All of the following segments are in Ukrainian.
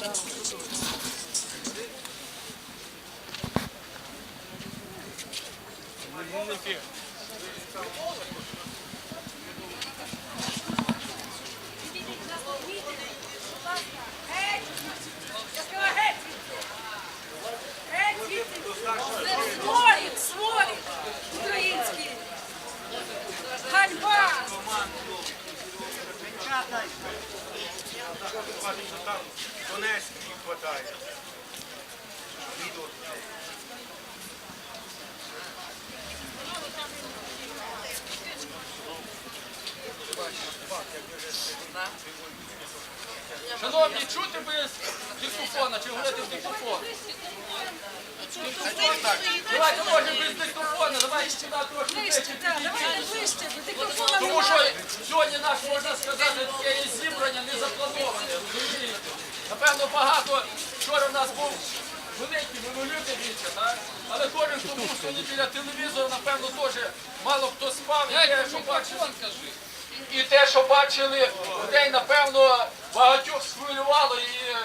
Сморід, Там Донецьк хватає. Шановні, чути без диктофона, чи говорити в диктофон? Давайте може без диктофона, давайте сюди трохи Ближче, давайте ближче, диктофона Тому що сьогодні наш, можна сказати, таке зібрання не заплановане, розумієте? Напевно, багато, вчора в нас був великий минулюбний віче, так? Але кожен, хто був сьогодні біля телевізора, напевно, теж мало хто спав, і те, що бачив, і те, що бачили людей, напевно, багатьох схвилювало і,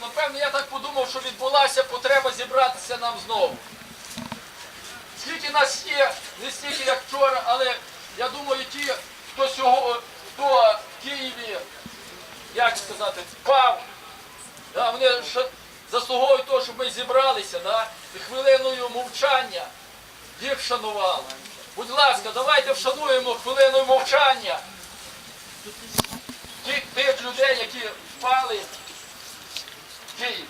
напевно, я так подумав, що відбулася потреба зібратися нам знову. Скільки нас є, не стільки, як вчора, але я думаю, ті, хто сьогодні, хто в Києві, як сказати, впав, да, вони заслуговують того, щоб ми зібралися, да, і хвилиною мовчання їх вшанували. Будь ласка, давайте вшануємо хвилиною мовчання тих, людей, які впали Києві.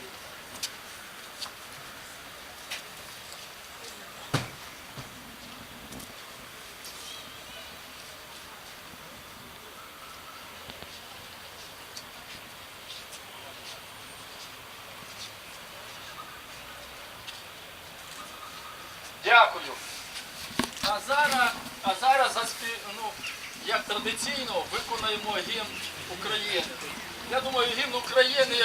Дякую. А зараз, а зараз ну, як традиційно виконаємо гімн України. Я думаю, гімн України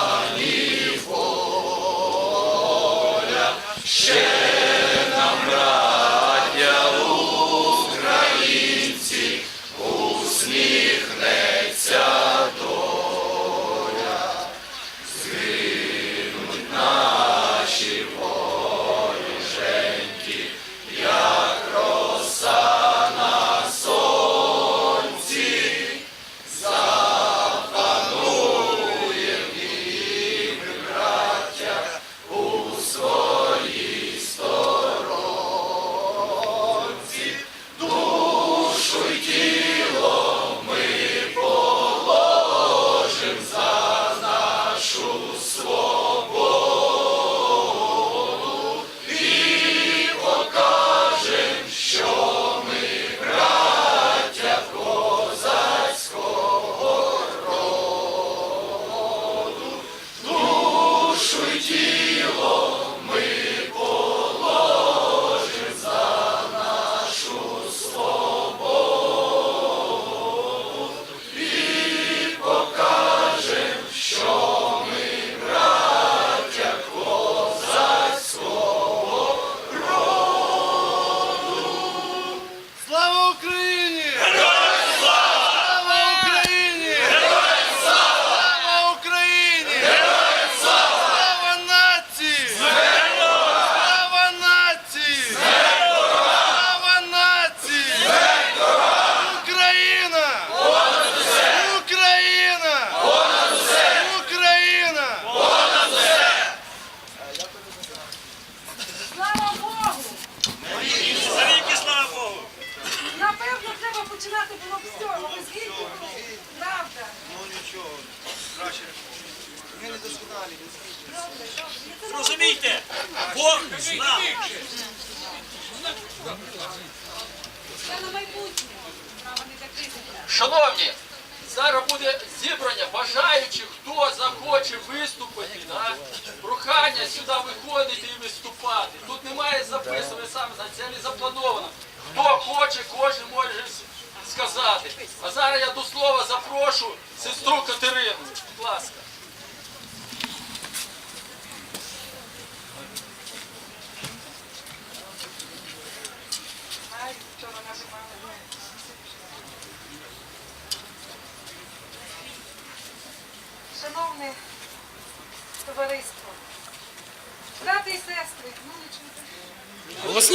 Бог з нами. Це на майбутнє. Право не закрити. Шановні, зараз буде зібрання бажаючих, хто захоче виступити, прохання сюди виходити і виступати. Тут немає запису, ви самі це не заплановано. Хто хоче, кожен може сказати. А зараз я до слова запрошу сестру Катерину. Будь ласка.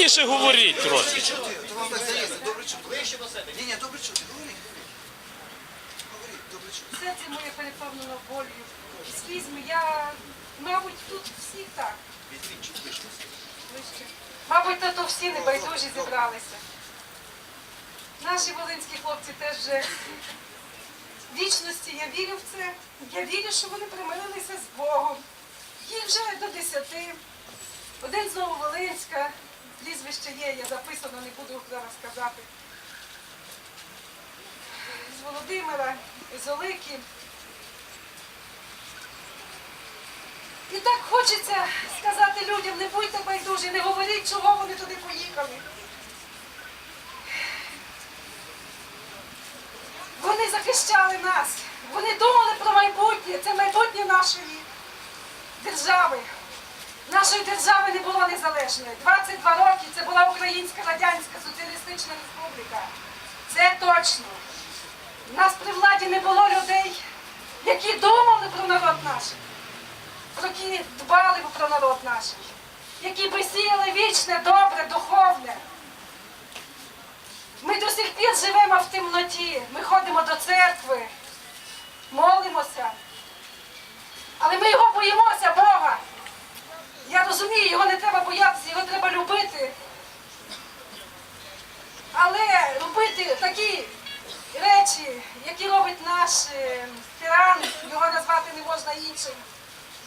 Голосніше говоріть трохи. То добре чути. Вище до себе. Ні, ні, добре чути, говоріть. Говоріть, добре чути. Серце моє переповнено болью, слізьми. Я, мабуть, тут всі так. Вище. Вище. Мабуть, тут всі небайдужі зібралися. Наші волинські хлопці теж вже вічності. Я вірю в це. Я вірю, що вони примирилися з Богом. Їх вже до десяти. Один знову Волинська. Прізвище є, я записано, не буду зараз казати. З Володимира, з Олики. І так хочеться сказати людям, не будьте байдужі, не говоріть, чого вони туди поїхали. Вони захищали нас. Вони думали про майбутнє. Це майбутнє нашої держави. Нашої держави не було незалежної. 22 роки це була Українська Радянська Соціалістична Республіка. Це точно. У нас при владі не було людей, які думали про народ наш які дбали про народ наш, які би сіяли вічне, добре, духовне. Ми до сих пір живемо в темноті, ми ходимо до церкви, молимося, але ми його боїмося, Бога. Я розумію, його не треба боятися, його треба любити. Але робити такі речі, які робить наш е, тиран, його назвати не можна іншим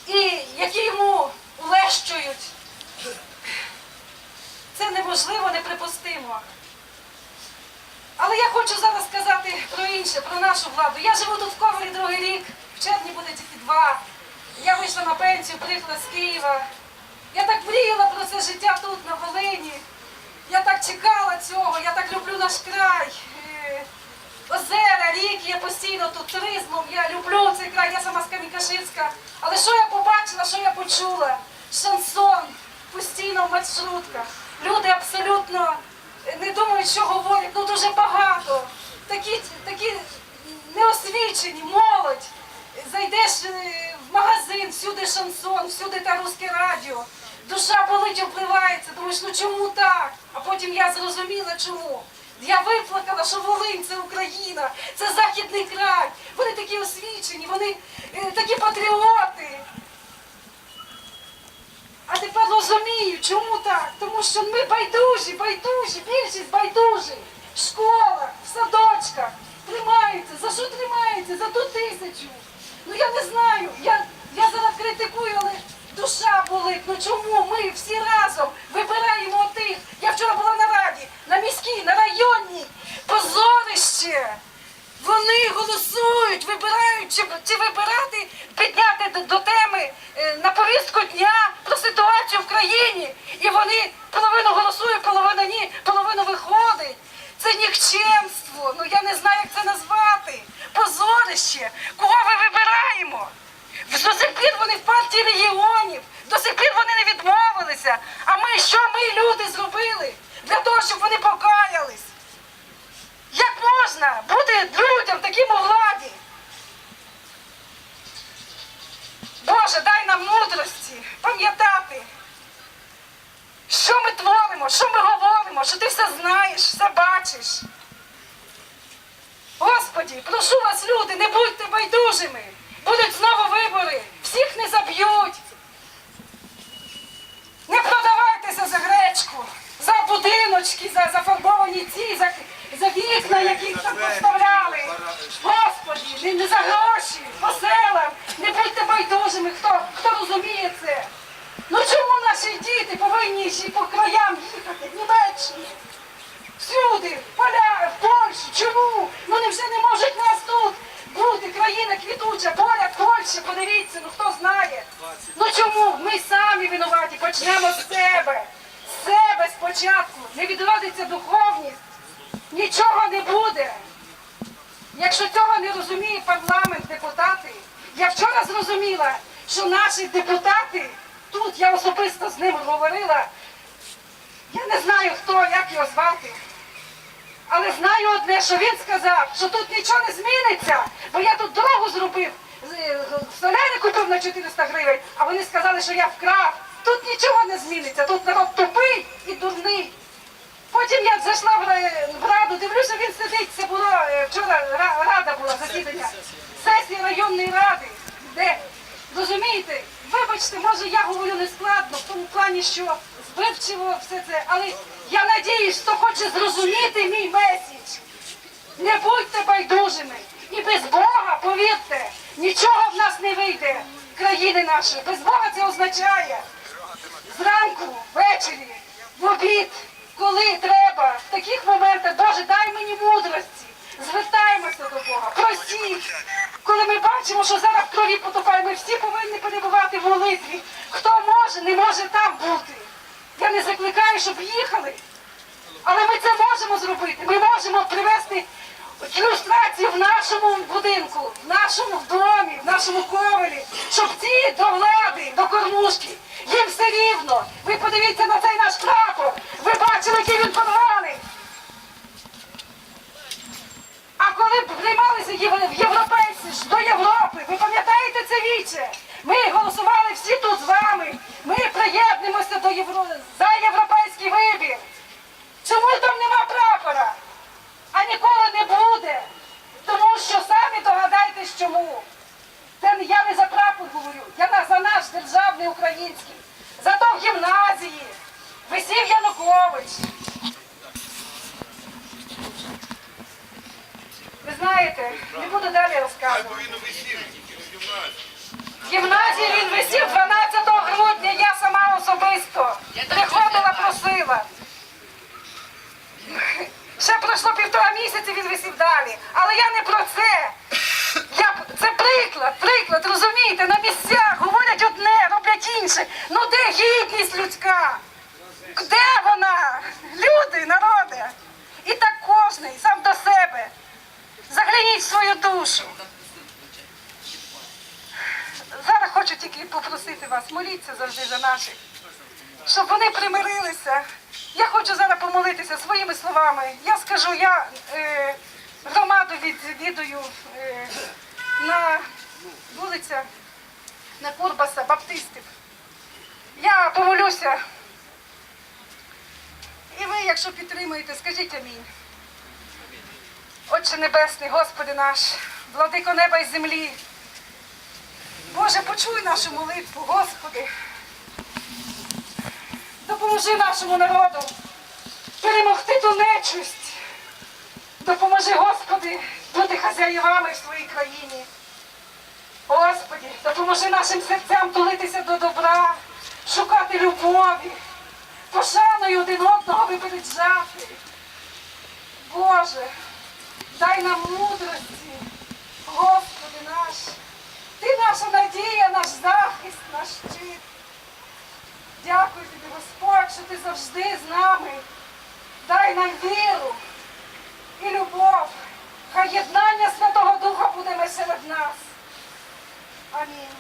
і які йому улещують. Це неможливо, неприпустимо. Але я хочу зараз сказати про інше, про нашу владу. Я живу тут в Ковалі другий рік, в червні буде тільки два. Я вийшла на пенсію, приїхала з Києва. Я так мріяла про це життя тут, на Волині. Я так чекала цього, я так люблю наш край. Е, Озера, ріки, я постійно тут туризмом, я люблю цей край, я сама з Камінькаширська. Але що я побачила, що я почула? Шансон постійно в маршрутках. Люди абсолютно не думають, що говорять, ну дуже багато. Такі, такі неосвічені, молодь. Зайдеш е, магазин, всюди шансон, всюди та русське радіо. Душа болить, обливається, думаєш, ну чому так? А потім я зрозуміла, чому. Я виплакала, що Волинь це Україна, це західний край. Вони такі освічені, вони е, такі патріоти. А тепер розумію, чому так? Тому що ми байдужі, байдужі, більшість байдужі. В школах, в садочках тримаються. За що тримаються? За ту тисячу. Ну я не знаю. Я, я зараз критикую, але душа болить. Ну чому ми всі разом вибираємо тих? Я вчора була на раді, на міській, на районній. Позорище. Вони голосують, вибирають, чи, чи вибирати, підняти до, до теми е, на повістку дня про ситуацію в країні. І вони половину голосують, половину ні, половину виходить. Це нікчемство. Ну я не знаю, як це назвати. Позорище. Кого вибираємо? До сих пір вони в партії регіонів, до сих пір вони не відмовилися. А ми що ми, люди, зробили для того, щоб вони покаялись? Як можна бути людям таким у владі? Боже, дай нам мудрості пам'ятати, що ми творимо, що ми говоримо, що ти все знаєш, все бачиш. Господі, прошу вас, люди, не будьте байдужими. Будуть знову вибори, всіх не заб'ють. Не продавайтеся за гречку, за будиночки, за зафарбовані ці, за, за вікна, які там поставляли. Господі, не, не за гроші, по селам. Не будьте байдужими, хто, хто розуміє це. Ну чому наші діти повинні ще по краям їхати в Німеччину? Всюди, в поля, в Польщі. Чому? Ну вони вже не можуть нас тут бути, країна квітуча, поряд Польща, подивіться, ну хто знає. Ну чому? Ми самі винуваті, почнемо з себе. З себе спочатку. Не відродиться духовність. Нічого не буде. Якщо цього не розуміє парламент, депутати, я вчора зрозуміла, що наші депутати, тут я особисто з ним говорила, я не знаю хто, як його звати. Але знаю одне, що він сказав, що тут нічого не зміниться, бо я тут дорогу зробив з- з сказали, що я вкрав. Тут нічого не зміниться. Тут народ тупий і дурний. Потім я зайшла в в раду, дивлюся, він сидить. Це було е, вчора рада була засідання. Сесія районної ради. Де розумієте? Вибачте, може я говорю нескладно в тому плані, що вивчило все це, але я надіюсь, хто хоче зрозуміти мій месідж. Не будьте байдужими. І без Бога, повірте, нічого в нас не вийде, країни нашої. Без Бога це означає зранку, ввечері, в обід, коли треба, в таких моментах, Боже, дай мені мудрості. Звертаємося до Бога, просіть. Коли ми бачимо, що зараз в крові потопає, ми всі повинні перебувати в молитві. Хто може, не може там бути. Я не закликаю, щоб їхали. Але ми це можемо зробити. Ми можемо привести ілюстрацію в нашому будинку, в нашому домі, в нашому ковелі, щоб ці до влади, до кормушки, їм все рівно. Ви подивіться на цей наш прапор. Ви бачили, який він порваний. А коли б приймалися європейці ж до Європи, ви пам'ятаєте це віче? Ми голосували всі тут з вами. Ми приєднуємося до Євро... за європейський вибір. Чому там нема прапора? А ніколи не буде. Тому що самі догадайтесь чому. Це не- я не за прапор говорю, я на- за наш державний український. Зато в гімназії висів Янукович. Ви знаєте, не буду далі розказувати. В гімназії він висів 12 грудня, я сама особисто приходила, просила. Ще пройшло півтора місяці, він висів далі. Але я не про це. Я, це приклад, приклад, розумієте, на місцях говорять одне, роблять інше. Ну де гідність людська? Де вона? Люди, народи. І так кожний. Загляніть свою душу. Зараз хочу тільки попросити вас, моліться завжди за наших, щоб вони примирилися. Я хочу зараз помолитися своїми словами. Я скажу, я е, громаду відвідую е, на вулиця на Курбаса, баптистів. Я помолюся. І ви, якщо підтримуєте, скажіть амінь. Отче Небесний, Господи наш, владико неба і землі. Боже, почуй нашу молитву, Господи. Допоможи нашому народу перемогти ту нечисть. Допоможи, Господи, бути хазяївами в своїй країні. Господи, допоможи нашим серцям тулитися до добра, шукати любові, пошаною один одного випереджати. Боже, дай нам мудрості, Господи наш. Ти наша надія, наш захист, наш щит. Дякую тобі, Господь, що ти завжди з нами. Дай нам віру і любов. Хай єднання Святого Духа буде серед нас. Амінь.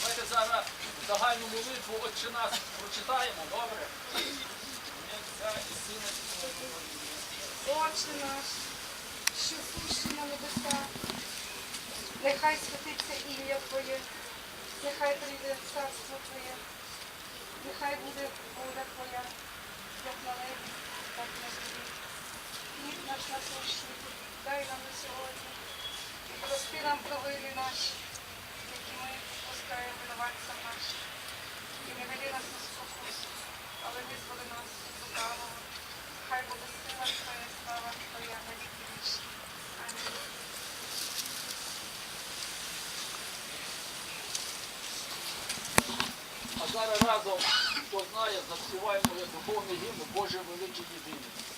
Давайте зараз загальну молитву «Отче нас прочитаємо, добре? Отче наш, що сущий на небесах, нехай святиться ім'я Твоє, нехай прийде царство Твоє, нехай буде воля Твоя, як на небі, так на землі. Хліб наш насущний, дай нам на сьогодні, і прости нам провини наші, які ми пускаємо винуватцям нашим. І не веди нас на спокусу, але визволи нас від. Хай буде сила Твоя, слава Твоя на віки. Амінь. А зараз разом, хто знає, заспіваємо як духовний гімн Боже великий єдиний.